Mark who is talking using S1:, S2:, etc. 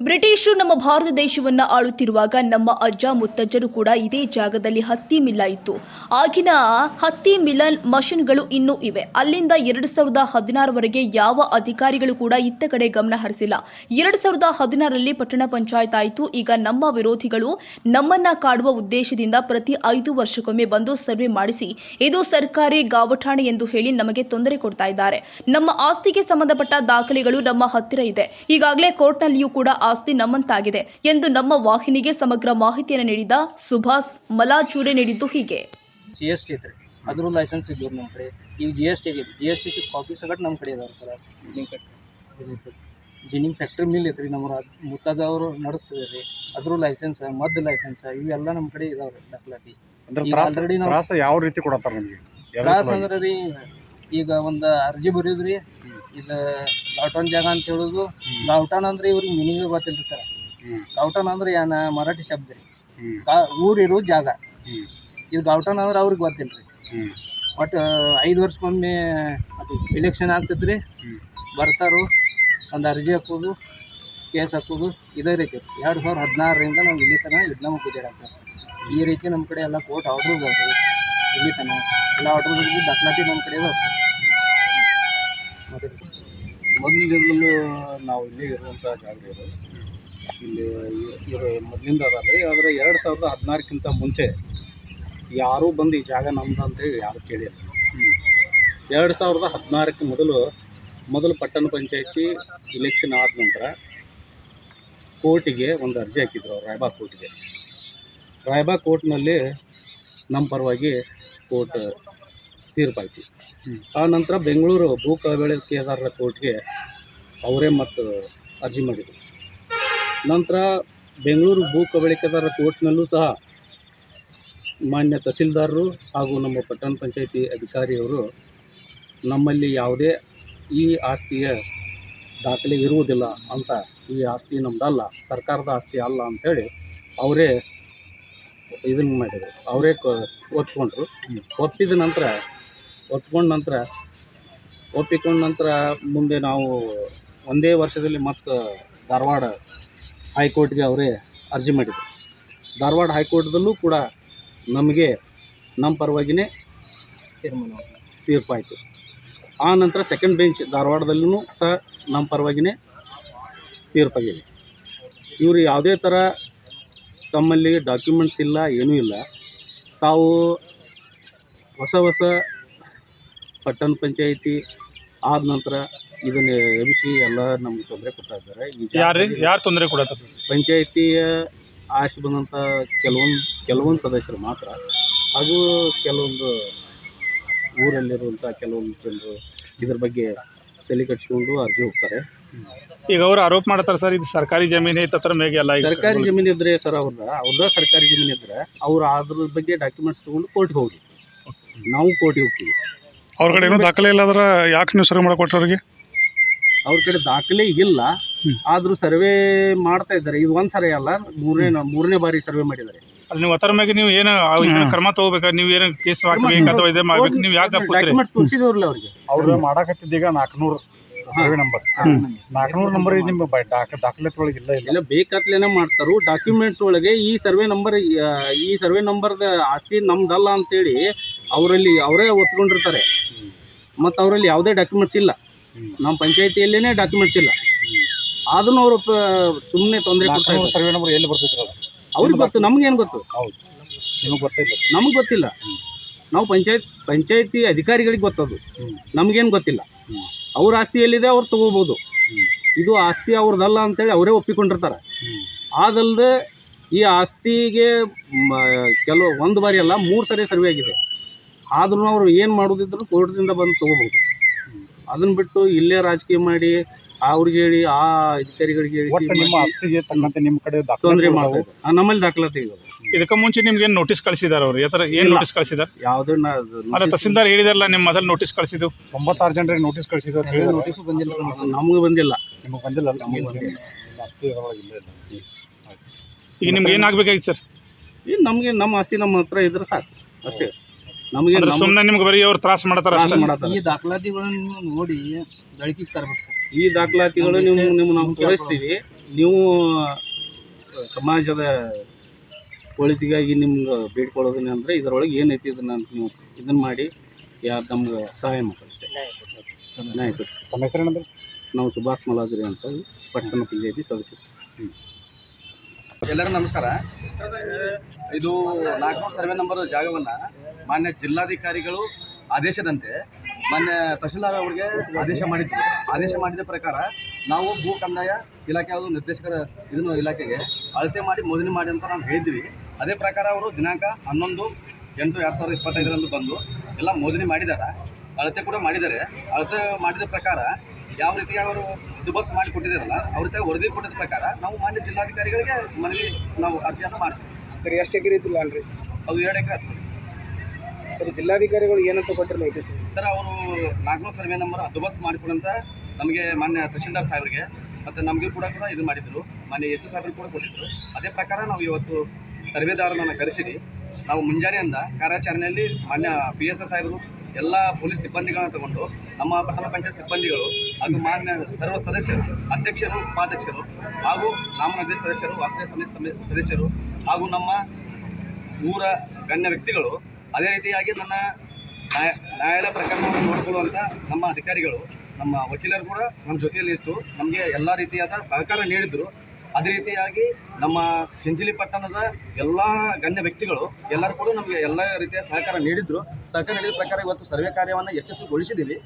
S1: ಬ್ರಿಟಿಷರು ನಮ್ಮ ಭಾರತ ದೇಶವನ್ನ ಆಳುತ್ತಿರುವಾಗ ನಮ್ಮ ಅಜ್ಜ ಮುತ್ತಜ್ಜರು ಕೂಡ ಇದೇ ಜಾಗದಲ್ಲಿ ಹತ್ತಿ ಮಿಲ್ಲ ಇತ್ತು. ಆಗಿನ ಹತ್ತಿ ಮಿಲನ್ ಮಷಿನ್ಗಳು ಇನ್ನೂ ಇವೆ. ಅಲ್ಲಿಂದ ಎರಡು ಸಾವಿರದ ಹದಿನಾರವರೆಗೆ ಯಾವ ಅಧಿಕಾರಿಗಳು ಕೂಡ ಇತ್ತ ಕಡೆ ಗಮನ ಹರಿಸಿಲ್ಲ. ಎರಡು ಸಾವಿರದ ಹದಿನಾರರಲ್ಲಿ ಪಟ್ಟಣ ಪಂಚಾಯತ್ ಆಯಿತು. ಈಗ ನಮ್ಮ ವಿರೋಧಿಗಳು ನಮ್ಮನ್ನ ಕಾಡುವ ಉದ್ದೇಶದಿಂದ ಪ್ರತಿ ಐದು ವರ್ಷಕ್ಕೊಮ್ಮೆ ಬಂದು ಸರ್ವೆ ಮಾಡಿಸಿ, ಇದು ಸರ್ಕಾರಿ ಗಾವಠಾಣೆ ಎಂದು ಹೇಳಿ ನಮಗೆ ತೊಂದರೆ ಕೊಡ್ತಾ ಇದ್ದಾರೆ. ನಮ್ಮ ಆಸ್ತಿಗೆ ಸಂಬಂಧಪಟ್ಟ ದಾಖಲೆಗಳು ನಮ್ಮ ಹತ್ತಿರ ಇದೆ. ಈಗಾಗಲೇ ಕೋರ್ಟ್ನಲ್ಲಿಯೂ ಕೂಡ ಆಸ್ತಿ ನಮ್ಮಂತಾಗಿದೆ ಎಂದು ನಮ್ಮ ವಾಹಿನಿಗೆ ಸಮಗ್ರ ಮಾಹಿತಿಯನ್ನು ನೀಡಿದ ಸುಭಾಷ್ ಮಲಾಚೂರೆ ನೀಡಿದ್ದು ಹೀಗೆ.
S2: ಜಿ ಎಸ್ ಟಿ ಐತ್ರಿ ಅದ್ರ ಲೈಸೆನ್ಸ್ ಇದ್ದವ್ರು ನಮ್ಮ ಕಡೆ. ಈಗ G S T G S T copy ಸಗಟ್ ನಮ್ಮ ಕಡೆ ಇದಾವೆ sir. Ginning factory ginning factory mill ಐತ್ರಿ ನಮ್ಮ ಮುತ್ತಾದವರು ನಡೆಸ್ತಿದ್ದಾರೆ ರೀ. ಅದ್ರ ಲೈಸೆನ್ಸ್ ಮದ್ದು ಲೈಸೆನ್ಸ್ ಇವೆಲ್ಲ ನಮ್ಮ ಕಡೆ ಇದಾವೆ ದಾಖಲಾತಿ. already ನಾವು-
S3: ಯಾವ ರೀತಿ ಕೊಡತ್ತಾರ ನಿಮಗೆ?
S2: ಅಂದ್ರೆ ರೀ ಈಗ ಒಂದು ಅರ್ಜಿ ಬರೆಯೋದ್ರಿ ಇದು ಲಾಟನ್ ಜಾಗ ಅಂತ ಹೇಳೋದು ಲಾಟೌನ್ ಅಂದ್ರೆ ಇವ್ರಿಗೆ ಮೀನಿಂಗ್ ಗೊತ್ತಿಲ್ಲ ರೀ ಸರ್ ಲಾಟೌನ್ ಅಂದ್ರೆ ಏನ ಮರಾಠಿ ಶಬ್ದ ರೀ. ಊರಿರೋ ಜಾಗ. ಇದು ಗಾವಟನ್ ಅಂದ್ರೆ ಅವ್ರಿಗೆ ಗೊತ್ತಿಲ್ಲ ರೀ. ಒಟ್ಟು ಐದು ವರ್ಷಕ್ಕೊಮ್ಮೆ ಅದು ಎಲೆಕ್ಷನ್ ಆಗ್ತೈತೆ ರೀ ಬರ್ತಾರು ಒಂದು ಅರ್ಜಿ ಹಾಕೋದು ಕೇಸ್ ಹಾಕೋದು ಇದೇ ರೀತಿ. ಎರಡು ಸಾವಿರದ ಹದಿನಾರರಿಂದ ನಾವು ಇಲ್ಲಿ ತನಕ ಇದನ್ನ ಕುದಿರಾಗ್ತದೆ ಈ ರೀತಿ ನಮ್ಮ ಕಡೆ ಎಲ್ಲ ಕೋರ್ಟ್ ಆರ್ಡ್ರ್ ಬರ್ತದೆ ಇಲ್ಲಿ ತನಕ. ಎಲ್ಲ ಆರ್ಡ್ರ್ ದಾಖಲಾತಿ ನಮ್ಮ ಕಡೆ ಇದಾವೆ ಮತ್ತೆ
S3: ಮೊದಲಿನಿಂದಲೂ ನಾವು ಇಲ್ಲಿ ಇರುವಂಥ ಜಾಗ ಇದು. ಇಲ್ಲಿ ಇರೋ ಮೊದಲಿಂದ ಅದಾವ. ಆದರೆ ಎರಡು ಸಾವಿರದ ಹದಿನಾರಕ್ಕಿಂತ ಮುಂಚೆ ಯಾರೂ ಬಂದು ಈ ಜಾಗ ನಮ್ದು ಅಂತೇಳಿ ಯಾರು ಕೇಳಿಲ್ಲ. ಎರಡು ಸಾವಿರದ ಹದಿನಾರಕ್ಕೆ ಮೊದಲು ಮೊದಲು ಪಟ್ಟಣ ಪಂಚಾಯತಿ ಇಲೆಕ್ಷನ್ ಆದ ನಂತರ ಕೋರ್ಟಿಗೆ ಒಂದು ಅರ್ಜಿ ಹಾಕಿದ್ರು ರಾಯಬಾಗ್ ಕೋರ್ಟಿಗೆ. ರಾಯಬಾಗ್ ಕೋರ್ಟ್ನಲ್ಲಿ ನಮ್ಮ ಪರವಾಗಿ ಕೋರ್ಟ್ ತೀರ್ಪಾಯ್ತು ಆ ನಂತರ ಬೆಂಗಳೂರು ಭೂ ಕಬಳಿಕೆದಾರರ ಕೋರ್ಟ್ಗೆ ಅವರೇ ಮತ್ತು ಅರ್ಜಿ ಮಾಡಿದರು. ನಂತರ ಬೆಂಗಳೂರು ಭೂ ಕಬಳಿಕೆದಾರರ ಕೋರ್ಟ್ನಲ್ಲೂ ಸಹ ಮಾನ್ಯ ತಹಸೀಲ್ದಾರರು ಹಾಗೂ ನಮ್ಮ ಪಟ್ಟಣ ಪಂಚಾಯಿತಿ ಅಧಿಕಾರಿಯವರು ನಮ್ಮಲ್ಲಿ ಯಾವುದೇ ಈ ಆಸ್ತಿಯ ದಾಖಲೆ ಇರುವುದಿಲ್ಲ ಅಂತ ಈ ಆಸ್ತಿ ನಮ್ಮದಲ್ಲ ಸರ್ಕಾರದ ಆಸ್ತಿ ಅಲ್ಲ ಅಂಥೇಳಿ ಅವರೇ ಇದನ್ನು ಮಾಡಿದರು. ಅವರೇ ಒಪ್ಕೊಂಡ್ರು. ಒಪ್ಪಿದ ನಂತರ, ಒಪ್ಕೊಂಡ ನಂತರ, ಒಪ್ಪಿಕೊಂಡ ನಂತರ ಮುಂದೆ ನಾವು ಒಂದೇ ವರ್ಷದಲ್ಲಿ ಮತ್ತು ಧಾರವಾಡ ಹೈಕೋರ್ಟ್ಗೆ ಅವರೇ ಅರ್ಜಿ ಮಾಡಿದರು. ಧಾರವಾಡ ಹೈಕೋರ್ಟ್ದಲ್ಲೂ ಕೂಡ ನಮಗೆ ನಮ್ಮ ಪರವಾಗಿನೇ
S2: ತೀರ್ಮಾನ
S3: ತೀರ್ಪಾಯಿತು. ಆ ನಂತರ ಸೆಕೆಂಡ್ ಬೆಂಚ್ ಧಾರವಾಡದಲ್ಲೂ ಸಹ ನಮ್ಮ ಪರವಾಗಿನೇ ತೀರ್ಪಾಗಿದೆ. ಇವರು ಯಾವುದೇ ಥರ ತಮ್ಮಲ್ಲಿ ಡಾಕ್ಯುಮೆಂಟ್ಸ್ ಇಲ್ಲ ಏನೂ ಇಲ್ಲ. ತಾವು ಹೊಸ ಹೊಸ ಪಟ್ಟಣ ಪಂಚಾಯಿತಿ ಆದ ನಂತರ ಇದನ್ನ ಎಬ್ಬಿಸಿ ಎಲ್ಲ ನಮ್ಗೆ ತೊಂದರೆ ಕೊಡ್ತಾ ಇದ್ದಾರೆ. ಈ
S4: ಯಾರು ಯಾರು ತೊಂದರೆ ಕೊಡತ್ತ
S3: ಪಂಚಾಯಿತಿಯ ಆಶೆ ಬಂದಂಥ ಕೆಲವೊಂದು ಕೆಲವೊಂದು ಸದಸ್ಯರು ಮಾತ್ರ. ಹಾಗೂ ಕೆಲವೊಂದು ಊರಲ್ಲಿರುವಂಥ ಕೆಲವೊಂದು ಜನರು ಇದ್ರ ಬಗ್ಗೆ ತಲೆ ಕಟ್ಸ್ಕೊಂಡು ಅರ್ಜಿ ಹೋಗ್ತಾರೆ.
S4: ಈಗ ಅವರು ಆರೋಪ ಮಾಡ್ತಾರೆ ಸರ್ ಇದು ಸರ್ಕಾರಿ ಜಮೀನು ಐತೆ ಹತ್ರ ಮೇಗೆ ಎಲ್ಲ ಈಗ
S3: ಸರ್ಕಾರಿ ಜಮೀನು ಇದ್ರೆ ಸರ್ ಅವ್ರ ಅವ್ರದ ಸರ್ಕಾರಿ ಜಮೀನು ಇದ್ರೆ ಅವ್ರು ಅದ್ರ ಬಗ್ಗೆ ಡಾಕ್ಯುಮೆಂಟ್ಸ್ ತೊಗೊಂಡು ಕೋರ್ಟ್ಗೆ ಹೋಗಿ ನಾವು ಕೋರ್ಟಿಗೆ ಹೋಗ್ತೀವಿ.
S4: ಅವ್ರ ಕಡೆ ಏನೋ ದಾಖಲೆ ಇಲ್ಲ ಅಂದ್ರೆ ಯಾಕೆ ನೀವು ಸರ್ವೆ ಮಾಡಕ್ಕೆ ಅವ್ರಿಗೆ?
S3: ಅವ್ರ ಕಡೆ ದಾಖಲೆ ಇಲ್ಲ. ಆದರೂ ಸರ್ವೆ ಮಾಡ್ತಾ ಇದ್ದಾರೆ. ಇದು ಒಂದು ಸರಿ ಅಲ್ಲ ಮೂರನೇ ಮೂರನೇ ಬಾರಿ ಸರ್ವೆ ಮಾಡಿದ್ದಾರೆ.
S4: ಅಲ್ಲಿ ನೀವು ಅದರ ಮ್ಯಾಗೆ ನೀವು ಏನು ಕ್ರಮ ತಗೋಬೇಕಾ? ನೀವು ಏನು ಕೇಸ್ ಹಾಕ್ಬೇಕು ಅಥವಾ ಇದೇ ಮಾಡ್ಬೇಕು? ನೀವು ಯಾಕೆ
S3: ಡಾಕ್ಯುಮೆಂಟ್ಸ್ ತೋರಿಸಿದವ್ರಲ್ಲ ಅವ್ರಿಗೆ.
S5: ಅವ್ರು ಮಾಡಕತ್ತಿದ್ದೀಗ ನಾಲ್ಕುನೂರು ಸರ್ವೆ ನಂಬರ್. ನಾಲ್ಕುನೂರು ನಂಬರ್ ನಿಮ್ಮ ಬ- ದಾಖ ದಾಖಲಾತಿ ಒಳಗೆ ಇಲ್ಲ? ಇಲ್ಲ
S3: ಬೇಕಾತ್ಲೇನೆ ಮಾಡ್ತಾರು. ಡಾಕ್ಯುಮೆಂಟ್ಸ್ ಒಳಗೆ ಈ ಸರ್ವೆ ನಂಬರ್ ಈ ಸರ್ವೆ ನಂಬರ್ದ ಆಸ್ತಿ ನಮ್ದಲ್ಲ ಅಂತೇಳಿ ಅವರಲ್ಲಿ ಅವರೇ ಒಪ್ಕೊಂಡಿರ್ತಾರೆ. ಮತ್ತು ಅವರಲ್ಲಿ ಯಾವುದೇ ಡಾಕ್ಯುಮೆಂಟ್ಸ್ ಇಲ್ಲ. ನಮ್ಮ ಪಂಚಾಯತಿಯಲ್ಲೇನೆ ಡಾಕ್ಯುಮೆಂಟ್ಸ್ ಇಲ್ಲ. ಅದನ್ನು ಅವರು ಸುಮ್ಮನೆ ತೊಂದರೆ ಕೊಡ್ತಾ
S5: ನಾಲ್ಕುನೂರು
S3: ಇದ್ದಾರೆ.
S5: ಸರ್ವೆ ನಂಬರ್ ಎಲ್ಲಿ ಬರ್ತೈತ್ರಿ ಅದು
S3: ಅವ್ರಿಗೆ ಗೊತ್ತು ನಮ್ಗೇನು ಗೊತ್ತು?
S5: ಹೌದು. ನಿಮಗೆ ಗೊತ್ತಿಲ್ಲ
S3: ನಮಗೆ ಗೊತ್ತಿಲ್ಲ. ನಾವು ಪಂಚಾಯತ್ ಪಂಚಾಯತಿ ಅಧಿಕಾರಿಗಳಿಗೆ ಗೊತ್ತದು. ನಮಗೇನು ಗೊತ್ತಿಲ್ಲ. ಅವ್ರ ಆಸ್ತಿ ಎಲ್ಲಿದೆ ಅವ್ರು ತಗೋಬೋದು. ಇದು ಆಸ್ತಿ ಅವ್ರದ್ದಲ್ಲ ಅಂತೇಳಿ ಅವರೇ ಒಪ್ಪಿಕೊಂಡಿರ್ತಾರೆ. ಅದಲ್ಲದೆ ಈ ಆಸ್ತಿಗೆ ಕೆಲವು ಒಂದು ಬಾರಿ ಅಲ್ಲ, ಮೂರು ಸರಿ ಸರ್ವೆ ಆಗಿದೆ. ಆದ್ರೂ ಅವರು ಏನು ಮಾಡೋದಿದ್ರು ಕೋರ್ಟ್ದಿಂದ ಬಂದು ತೊಗೋಬೋದು. ಅದನ್ನು ಬಿಟ್ಟು ಇಲ್ಲೇ ರಾಜಕೀಯ ಮಾಡಿ ಅವ್ರಿಗೆ ಹೇಳಿ ಆ ಅಧಿಕಾರಿಗಳಿಗೆ
S5: ಒಟ್ಟು ನಿಮ್ಮ
S3: ಹೇಳಿ
S5: ಆಸ್ತಿಗೆ ತಕ್ಕಂತೆ ನಿಮ್ಮ ಕಡೆ
S3: ತೊಂದರೆ ಮಾಡ್ತಾ ಇದ್ದಾರೆ. ಆ, ನಮ್ಮಲ್ಲಿ ದಾಖಲಾತಿ ಇದೆ.
S4: ಇದಕ್ಕೆ ಮುಂಚೆ ನಿಮ್ಗೆ ಏನು ನೋಟಿಸ್ ಕಳಿಸಿದಾರೆ ಅವರು? ಥರ ಏನು
S3: ಇಲ್ಲ.
S4: ನೋಟಿಸ್ ಕಳಿಸಿದಾರೆ?
S3: ಯಾವುದೇ
S4: ಅಲ್ಲ ತಹಸೀಲ್ದಾರ್ ಹೇಳಿದಾರಲ್ಲ ನಿಮ್ಮ ಮೊದಲು ನೋಟಿಸ್ ಕಳಿಸಿದ್ದು?
S5: ಒಂಬತ್ತಾರು ಜನರಿಗೆ ನೋಟಿಸ್ ಕಳಿಸಿದ್ರು ಅಂತ
S2: ನೋಟಿಸು ಬಂದಿಲ್ಲ.
S3: ನಮಗೆ ಬಂದಿಲ್ಲ.
S5: ನಿಮಗೆ ಬಂದಿಲ್ಲ ಅಲ್ಲ? ನಿಮ್ಮ
S3: ಬಂದಿಲ್ಲ.
S5: ಆಸ್ತಿ ಅದ್ರೊಳಗೆ ಇಲ್ಲ ಇಲ್ಲ.
S4: ಈಗ ನಿಮ್ಗೆ ಏನು ಆಗ್ಬೇಕಾಗಿತ್ತು ಸರ್?
S3: ಈಗ ನಮಗೆ ನಮ್ಮ ಆಸ್ತಿ ನಮ್ಮ ಹತ್ರ ಇದ್ರೆ ಸಾಕು. ಅಷ್ಟೇ. ನಮಗೆ
S4: ಅಂದ್ರೆ ಸುಮ್ಮನೆ ನಿಮ್ಗೆ ಬರೀ ಅವ್ರು ತ್ರಾಸ ಮಾಡ್ತಾರ
S3: ತ್ರಾಸ
S4: ಅಷ್ಟೇ?
S3: ಮಾಡತ್ತಾರ
S2: ಈ ದಾಖಲಾತಿಗಳನ್ನು ನೀವು ನೋಡಿ ಬೆಳಕಿಗೆ ತರ್ಬೇಕು ಸರ್.
S3: ಈ ದಾಖಲಾತಿಗಳು ನೀವು ನಿಮ್ಮ ನಾವು ತೋರಿಸ್ತೀವಿ. ನೀವು ಸಮಾಜದ ಒಳಿತಿಗಾಗಿ ನಿಮ್ಗೆ ಬೇಡ್ಕೊಳ್ಳೋದನ್ನ ಅಂದರೆ ಇದರೊಳಗೆ ಏನೈತಿ ಇದನ್ನು ನೀವು ಇದನ್ನು ಮಾಡಿ ಯಾರು ನಮ್ಗೆ ಸಹಾಯ ಮಾಡಿ ಅಷ್ಟೇ. ನ್ಯಾಯ ಕೊಡಿಸಿ
S5: ತಮ್ಮ ಹೆಸರೇನಂದ್ರೆ
S3: ನಾವು ಸುಭಾಷ್ ಮಲಾಜರಿ ಅಂತ ಪಟ್ಟಣ ಪಂಚಾಯತಿ ಸದಸ್ಯರು.
S6: ಎಲ್ಲರಿಗೂ ನಮಸ್ಕಾರ. ಇದು ನಾಲ್ಕು ಸರ್ವೆ ನಂಬರ್ ಜಾಗವನ್ನು ಮಾನ್ಯ ಜಿಲ್ಲಾಧಿಕಾರಿಗಳು ಆದೇಶದಂತೆ ಮಾನ್ಯ ತಹಶೀಲ್ದಾರ್ ಅವರಿಗೆ ಆದೇಶ ಮಾಡಿದ್ರು. ಆದೇಶ ಮಾಡಿದ ಪ್ರಕಾರ ನಾವು ಭೂ ಕಂದಾಯ ಇಲಾಖೆ ಅವರು ನಿರ್ದೇಶಕರ ಇದನ್ನು ಇಲಾಖೆಗೆ ಅಳತೆ ಮಾಡಿ ಮೋದನೆ ಮಾಡಿ ಅಂತ ನಾವು ಹೇಳಿದ್ವಿ. ಅದೇ ಪ್ರಕಾರ ಅವರು ದಿನಾಂಕ ಹನ್ನೊಂದು ಎಂಟು ಎರಡು ಸಾವಿರದ ಇಪ್ಪತ್ತೈದರಂದು ಬಂದು ಎಲ್ಲ ಮೋದನೆ ಮಾಡಿದ್ದಾರೆ ಅಳತೆ ಕೂಡ ಮಾಡಿದ್ದಾರೆ. ಅಳತೆ ಮಾಡಿದ ಪ್ರಕಾರ ಯಾವ ರೀತಿ ಅವರು ದುಬಸ್ ಮಾಡಿ ಕೊಟ್ಟಿದ್ದಾರಲ್ಲ ಅವ್ರ ರೀತಿ ವರದಿ ಕೊಟ್ಟಿದ್ದ ಪ್ರಕಾರ ನಾವು ಮಾನ್ಯ ಜಿಲ್ಲಾಧಿಕಾರಿಗಳಿಗೆ ಮನವಿ ನಾವು ಅರ್ಜಿಯನ್ನು ಮಾಡ್ತೀವಿ.
S2: ಸರಿ ಎಷ್ಟು ಎಕರೆ ಇದ್ದಿಲ್ಲ ಅಲ್ರಿ
S6: ಅದು ಎರಡು ಎಕರೆ
S2: ಸರ್, ಜಿಲ್ಲಾಧಿಕಾರಿಗಳು ಏನಂತ ಕೊಟ್ಟರು ಮಾಹಿತಿ
S6: ಸರ್? ಅವರು ನಾಲ್ಕುನೂರು ಸರ್ವೆ ನಂಬರ್ ಅದೋಬಸ್ತ್ ಮಾಡಿಕೊಂಡಂತ ನಮಗೆ ಮಾನ್ಯ ತಹಶೀಲ್ದಾರ್ ಸಾಹೇಬ್ರಿಗೆ ಮತ್ತು ನಮಗೂ ಕೂಡ ಕೂಡ ಇದು ಮಾಡಿದ್ರು. ಮಾನ್ಯ ಎಸ್ ಎಸ್ ಸಾಹೇಬ್ರಿಗೆ ಕೂಡ ಕೊಟ್ಟಿದ್ರು. ಅದೇ ಪ್ರಕಾರ ನಾವು ಇವತ್ತು ಸರ್ವೆದಾರನನ್ನು ಕರೆಸಿದ್ವಿ. ನಾವು ಮುಂಜಾನೆಯಿಂದ ಕಾರ್ಯಾಚರಣೆಯಲ್ಲಿ ಮಾನ್ಯ ಪಿ ಎಸ್ ಎಸ್ ಸಾಹೇಬರು, ಎಲ್ಲ ಪೊಲೀಸ್ ಸಿಬ್ಬಂದಿಗಳನ್ನ ತಗೊಂಡು ನಮ್ಮ ಪಟ್ಟಣ ಪಂಚಾಯತ್ ಸಿಬ್ಬಂದಿಗಳು ಹಾಗೂ ಮಾನ್ಯ ಸರ್ವ ಸದಸ್ಯರು, ಅಧ್ಯಕ್ಷರು, ಉಪಾಧ್ಯಕ್ಷರು ಹಾಗೂ ನಾಮನಿರ್ದೇಶ ಸದಸ್ಯರು, ವಾಸನೆ ಸಮಿತಿ ಸಮ- ಸದಸ್ಯರು ಹಾಗೂ ನಮ್ಮ ಊರ ಗಣ್ಯ ವ್ಯಕ್ತಿಗಳು ಅದೇ ರೀತಿಯಾಗಿ ನನ್ನ ನ್ಯಾಯ, ನ್ಯಾಯಾಲಯ ಪ್ರಕರಣವನ್ನು ನೋಡಿಕೊಳ್ಳುವಂಥ ನಮ್ಮ ಅಧಿಕಾರಿಗಳು, ನಮ್ಮ ವಕೀಲರು ಕೂಡ ನಮ್ಮ ಜೊತೆಯಲ್ಲಿ ಇತ್ತು. ನಮಗೆ ಎಲ್ಲ ರೀತಿಯಾದ ಸಹಕಾರ ನೀಡಿದರು. ಅದೇ ರೀತಿಯಾಗಿ ನಮ್ಮ ಚಿಂಚಲಿ ಪಟ್ಟಣದ ಎಲ್ಲ ಗಣ್ಯ ವ್ಯಕ್ತಿಗಳು ಎಲ್ಲರೂ ಕೂಡ ನಮಗೆ ಎಲ್ಲ ರೀತಿಯ ಸಹಕಾರ ನೀಡಿದ್ರು. ಸಹಕಾರ ನೀಡಿದ ಪ್ರಕಾರ ಇವತ್ತು ಸರ್ವೆ ಕಾರ್ಯವನ್ನು ಯಶಸ್ವಿಗೊಳಿಸಿದ್ದೀವಿ.